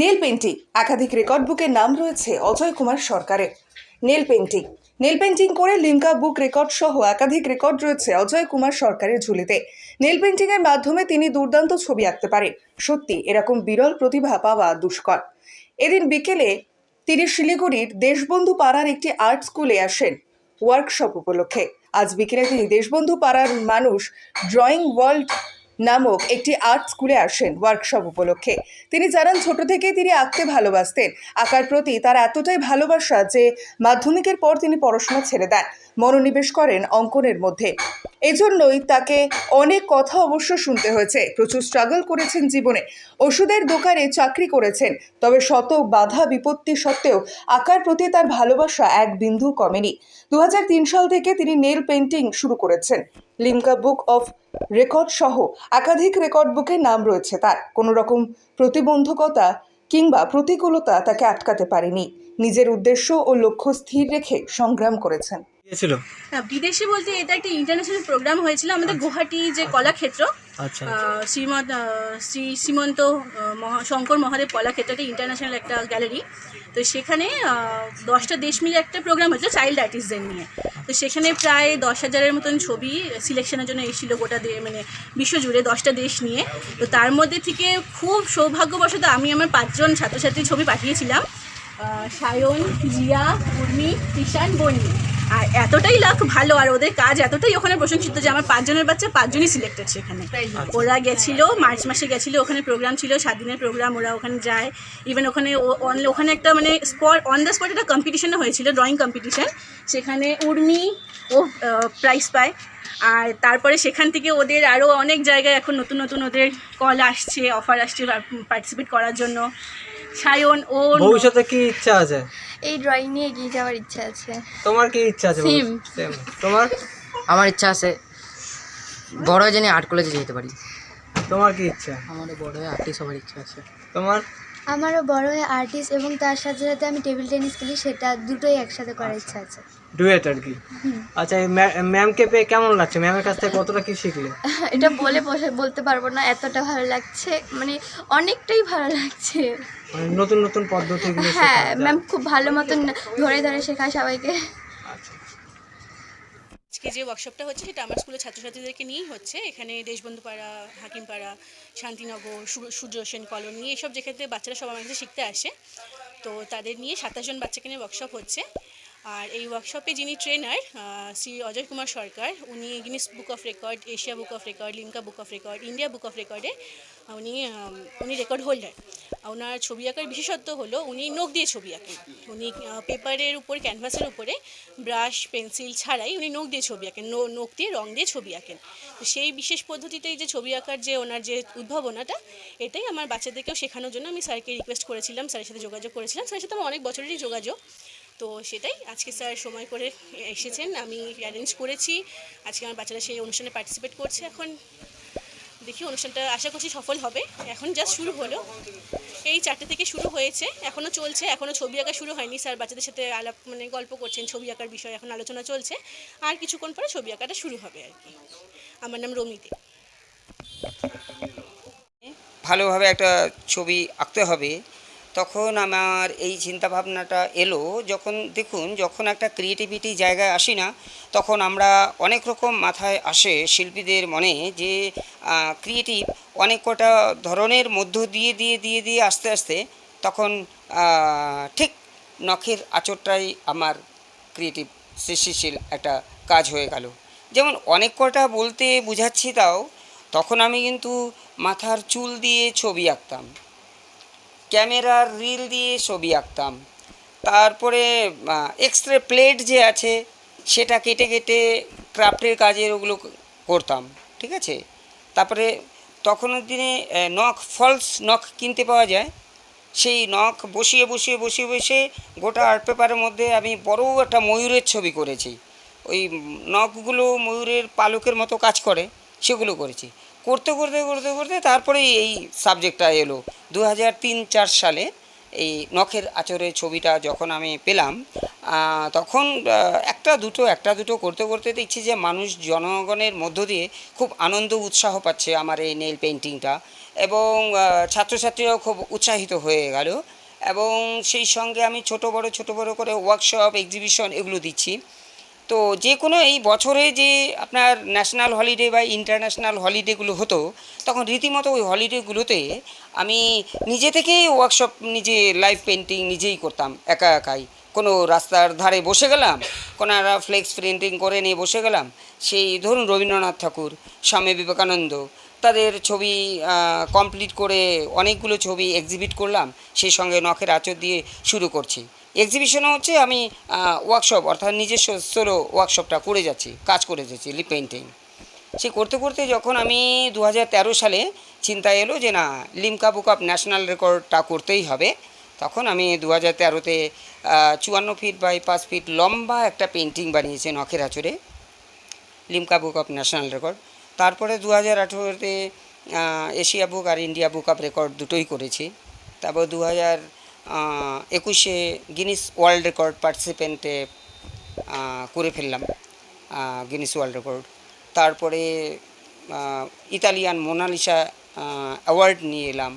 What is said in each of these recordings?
Nail painting একাধিক record বুকের নাম রয়েছে অজয় কুমার সরকারের। নেল পেন্টিং নেল পেন্টিং করে লিঙ্কা বুক রেকর্ড সহ একাধিক রেকর্ড রয়েছে অজয় কুমার সরকারের ঝুলিতে। নেল পেন্টিং এর মাধ্যমে তিনি দুর্দান্ত ছবি আঁকতে পারেন। সত্যি, এরকম বিরল প্রতিভা পাওয়া দুষ্কর। এদিন বিকেলে তিনি শিলিগুড়ির দেশবন্ধু পাড়ার একটি আর্ট স্কুলে আসেন ওয়ার্কশপ উপলক্ষে। আজ বিকেলে তিনি দেশবন্ধু পাড়ার মানুষ ড্রয়িং ওয়ার্ল্ড নামক একটি আর্ট স্কুলে আসেন ওয়ার্কশপ উপলক্ষে। তিনি জানান, ছোট থেকেই তিনি আঁকতে ভালোবাসতেন। আঁকার প্রতি তার এতটাই ভালোবাসা যে মাধ্যমিকের পর তিনি পড়াশোনা ছেড়ে দেন, মনোনিবেশ করেন অঙ্কনের মধ্যে। এজন্যই তাকে অনেক কথা অবশ্য শুনতে হয়েছে। প্রচুর স্ট্রাগল করেছেন জীবনে। ওষুধের দোকানে চাকরি করেছেন, তবে শত বাধা বিপত্তি সত্ত্বেও আঁকার প্রতি তার ভালোবাসা এক বিন্দু কমেনি। দু হাজার তিন সাল থেকে তিনি নেল পেন্টিং শুরু করেছেন। লিমকা বুক অফ রেকর্ড সহ একাধিক রেকর্ড বুকের নাম রয়েছে তার। কোনো রকম প্রতিবন্ধকতা কিংবা প্রতিকূলতা তাকে আটকাতে পারেনি। নিজের উদ্দেশ্য ও লক্ষ্য স্থির রেখে সংগ্রাম করেছেন। গিয়েছিল হ্যাঁ বিদেশি বলতে এটা একটা ইন্টারন্যাশনাল প্রোগ্রাম হয়েছিল। আমাদের গুয়াহাটি যে কলাক্ষেত্র আচ্ছা শ্রীমদ শ্রী শ্রীমন্ত শঙ্কর মহাদেব কলাক্ষেত্র একটা ইন্টারন্যাশনাল একটা গ্যালারি তো সেখানে দশটা দেশ মিলে একটা প্রোগ্রাম হয়েছিল চাইল্ড আর্টিস্টদের নিয়ে। তো সেখানে প্রায় দশ হাজারের মতন ছবি সিলেকশনের জন্য এসেছিল গোটা মানে বিশ্বজুড়ে দশটা দেশ নিয়ে। তো তার মধ্যে থেকে খুব সৌভাগ্যবশত আমি আমার পাঁচজন ছাত্রছাত্রীর ছবি পাঠিয়েছিলাম। সায়ন, জিয়া, উর্মি কৃষাণ বন্যি আর এতটাই লাখ ভালো আর ওদের কাজ এতটাই ওখানে প্রশংসিত যে আমার পাঁচজনের বাচ্চা পাঁচজনই সিলেক্টেড সেখানে। ওরা গেছিল মার্চ মাসে গেছিল ওখানে প্রোগ্রাম ছিল সাত দিনের প্রোগ্রাম ওরা ওখানে যায়। ইভেন ওখানে ওখানে একটা মানে স্পট অন দ্য স্পট একটা কম্পিটিশনও হয়েছিল ড্রয়িং কম্পিটিশন সেখানে উর্মি ও প্রাইজ পায়। আর তারপরে সেখান থেকে ওদের আরও অনেক জায়গায় এখন নতুন নতুন ওদের কল আসছে অফার আসছে পার্টিসিপেট করার জন্য। সায়ন ও ভবিষ্যতে কি ইচ্ছা আছে? এই ড্রয়িং নিয়ে এগিয়ে যাওয়ার ইচ্ছা আছে। তোমার কি ইচ্ছা আছে. Same. তোমার? আমার ইচ্ছা আছে বড় হয়ে জানি আর্ট কলেজে যেতে পারি। তোমার কি ইচ্ছা? আমার বড় হয়ে আর্টিস্ট হওয়ার ইচ্ছা আছে। তোমার? আমারও বড় হয়ে আর্টিস্ট এবং তার সাথে সাথে আমি টেবিল টেনিস খেলি সেটা দুটোই একসাথে করার ইচ্ছা আছে। ডুয়েট আর কি? আচ্ছা ম্যামকে পেয়ে কেমন লাগছে? ম্যামের কাছ থেকে কতটা কি শিখলে? এটা বলে বলতে পারব না এতটা ভালো লাগছে মানে অনেকটাই ভালো লাগছে। মানে নতুন নতুন পদ্ধতিগুলো হ্যাঁ ম্যাম খুব ভালো মতন ধরে ধরে শেখায় সবাইকে। আজকে যে ওয়ার্কশপটা হচ্ছে সেটা আমার স্কুলের ছাত্রছাত্রীদেরকে নিয়েই হচ্ছে। এখানে দেশবন্ধুপাড়া, হাকিমপাড়া, শান্তিনগর সূর্য সেন কলোনি, এসব যেক্ষেত্রে বাচ্চারা সবার মাঝে শিখতে আসে। তো তাদের নিয়ে সাতাশ জন বাচ্চাকে নিয়ে ওয়ার্কশপ হচ্ছে। আর এই ওয়ার্কশপে যিনি ট্রেনার শ্রী অজয় কুমার সরকার, উনি Guinness book of record Asia book of record Limca book of record India book of রেকর্ডে উনি উনি রেকর্ড হোল্ডার ওনার ছবি আঁকার বিশেষত্ব হলো উনি নখ দিয়ে ছবি আঁকেন। উনি পেপারের উপর ক্যানভাসের উপরে ব্রাশ পেন্সিল ছাড়াই উনি নখ দিয়ে ছবি আঁকেন নখ দিয়ে, রং দিয়ে ছবি আঁকেন। তো সেই বিশেষ পদ্ধতিতেই যে ছবি আঁকার যে ওনার যে উদ্ভাবনাটা, এটাই আমার বাচ্চাদেরকেও শেখানোর জন্য আমি স্যারকে রিকোয়েস্ট করেছিলাম, স্যারের সাথে যোগাযোগ করেছিলাম। স্যারের সাথে আমার অনেক বছরেরই যোগাযোগ। তো সেটাই, আজকে স্যার সময় করে এসেছেন, আমি অ্যারেঞ্জ করেছি। আজকে আমার বাচ্চারা সেই অনুষ্ঠানে পার্টিসিপেট করছে এখন। দেখি অনুষ্ঠানটা আশা করছি সফল হবে। এখন জাস্ট শুরু হলো। এই চারটে থেকে শুরু হয়েছে এখনও চলছে এখনও ছবি আঁকা শুরু হয়নি। স্যার বাচ্চাদের সাথে আলাপ মানে গল্প করছেন, ছবি আঁকার বিষয়ে এখন আলোচনা চলছে। আর কিছুক্ষণ পরে ছবি আঁকাটা শুরু হবে আর কি। আমার নাম রমিতে। ভালোভাবে একটা ছবি আঁকতে হবে। তখন আমার এই চিন্তাভাবনাটা এলো যখন, দেখুন, যখন একটা ক্রিয়েটিভিটি জায়গায় আসি না, তখন আমরা অনেক রকম মাথায় আসে শিল্পীদের মনে যে ক্রিয়েটিভ অনেক কটা ধরনের মধ্য দিয়ে দিয়ে দিয়ে দিয়ে আস্তে আস্তে তখন ঠিক নখের আঁচড়টাই আমার ক্রিয়েটিভ সৃষ্টিশীল একটা কাজ হয়ে গেল। যেমন অনেক কটা বলতে বুঝাচ্ছি তাও, তখন আমি কিন্তু মাথার চুল দিয়ে ছবি আঁকতাম। ক্যামেরার রিল দিয়ে ছবি আঁকতাম। তারপরে এক্সরে প্লেট যে আছে, সেটা কেটে কেটে ক্রাফটের কাজের ওগুলো করতাম, ঠিক আছে? তারপরে তখনের দিনে নখ ফলস নখ কিনতে পাওয়া যায়। সেই নখ বসিয়ে বসিয়ে বসিয়ে বসে গোটা আর্ট পেপারের মধ্যে আমি বড় একটা ময়ূরের ছবি করেছি। ওই নখগুলো ময়ূরের পালকের মতো কাজ করে, সেগুলো করেছি। করতে করতে করতে করতে তারপরে এই সাবজেক্টটা এলো। দু হাজার তিন চার সালে এই নখের আচরের ছবিটা যখন আমি পেলাম তখন একটা দুটো একটা দুটো করতে করতে দেখছি যে মানুষ জনগণের মধ্য দিয়ে খুব আনন্দ, উৎসাহ পাচ্ছে আমার এই নেল পেন্টিংটা এবং ছাত্রছাত্রীরাও খুব উৎসাহিত হয়ে গেল এবং সেই সঙ্গে আমি ছোট বড় ছোট বড় করে ওয়ার্কশপ এক্সিবিশন এগুলো দিচ্ছি। তো যে কোনো এই বছরে যে আপনার ন্যাশনাল হলিডে বা ইন্টারন্যাশনাল হলিডেগুলো হতো, তখন রীতিমতো ওই হলিডেগুলোতে আমি নিজে থেকেই ওয়ার্কশপ নিজে লাইভ পেন্টিং নিজেই করতাম, একা একাই। কোনো রাস্তার ধারে বসে গেলাম, কোনো একটা ফ্লেক্স প্রিন্টিং করে নিয়ে বসে গেলাম, সেই ধরুন রবীন্দ্রনাথ ঠাকুর, স্বামী বিবেকানন্দ, তাদের ছবি কমপ্লিট করে অনেকগুলো ছবি এক্সিবিট করলাম, সেই সঙ্গে নখের আঁচড় দিয়ে শুরু করছি। এক্সিবিশনও হচ্ছে আমি ওয়ার্কশপ অর্থাৎ নিজস্ব সোলো ওয়ার্কশপটা করে যাচ্ছি, কাজ করে যাচ্ছি লিপ পেন্টিং সে করতে করতে যখন আমি দু হাজার তেরো সালে চিন্তা এলো যে না লিমকা বুক অফ ন্যাশনাল রেকর্ডটা করতেই হবে, তখন আমি দু হাজার তেরোতে চুয়ান্ন ফিট বাই পাঁচ ফিট লম্বা একটা পেন্টিং বানিয়েছি নখের আঁচড়ে Limca book of national record তারপরে দু হাজার আঠেরোতে এশিয়া বুক আর ইন্ডিয়া বুক অফ রেকর্ড দুটোই করেছি। তারপর দু হাজার একুশে গিনিস ওয়ার্ল্ড রেকর্ড পার্টিসিপেন্টে করে ফেললাম গিনিস ওয়ার্ল্ড রেকর্ড তারপরে ইতালিয়ান মোনালিসা অ্যাওয়ার্ড নিয়ে এলাম।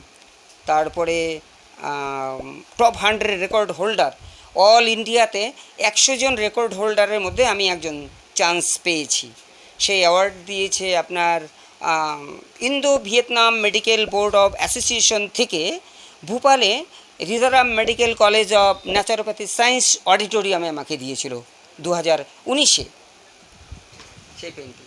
তারপরে top hundred record holder all ইন্ডিয়াতে একশো জন রেকর্ড হোল্ডারের মধ্যে আমি একজন চান্স পেয়েছি। সেই অ্যাওয়ার্ড দিয়েছে আপনার Indo Vietnam medical board of association থেকে ভূপালে রিজারাম medical college of naturopathy science অডিটোরিয়ামে আমাকে দিয়েছিল দু হাজার উনিশে। সেই পেন্টিং